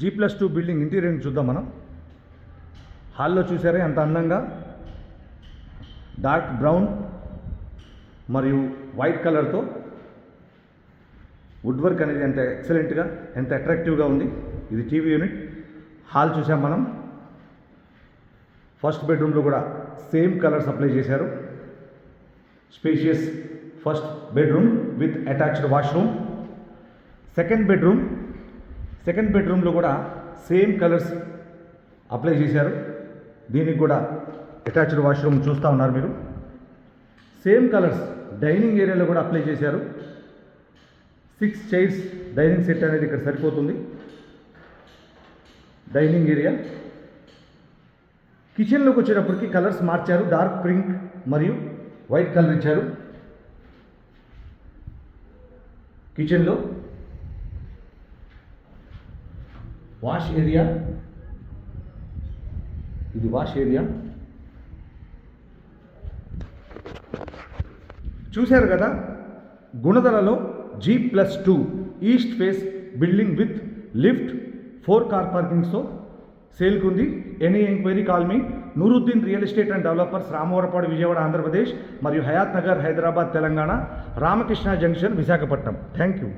G plus two building ఇంటీరియర్ని చూద్దాం మనం. హాల్లో చూసారా? ఎంత అందంగా? డార్క్ బ్రౌన్ మరియు వైట్ కలర్తో వుడ్ వర్క్ అనేది ఎంత ఎక్సలెంట్గా ఎంత అట్రాక్టివ్గా ఉంది. ఇది టీవీ యూనిట్ హాల్ చూసాం మనం. ఫస్ట్ బెడ్రూమ్లో కూడా సేమ్ కలర్స్ అప్లై చేశారు. Spacious first bedroom with attached washroom second bedroom second బెడ్రూమ్లో కూడా సేమ్ కలర్స్ అప్లై చేశారు. దీనికి కూడా అటాచ్డ్ వాష్రూమ్ చూస్తూ ఉన్నారు మీరు. సేమ్ కలర్స్ డైనింగ్ ఏరియాలో కూడా అప్లై చేశారు. సిక్స్ చైర్స్ డైనింగ్ సెట్ అనేది ఇక్కడ సరిపోతుంది. Dining area. కిచెన్లోకి వచ్చేటప్పటికి కలర్స్ మార్చారు. డార్క్ పింక్ మరియు వైట్ కలర్ ఇచ్చారు. కిచెన్లో వాష్ ఏరియా? ఇది వాష్ ఏరియా? చూశారు కదా? గుణదలలో G plus two east face building with lift four car పార్కింగ్స్తో సేల్కుంది ఎనీ ఎంక్వైరీ కాల్ మీ Nooruddin real estate and developers Ramavarappadu Vijayawada Andhra Pradesh మరియు Hayath Nagar Hyderabad Telangana Ramakrishna junction Visakhapatnam thank you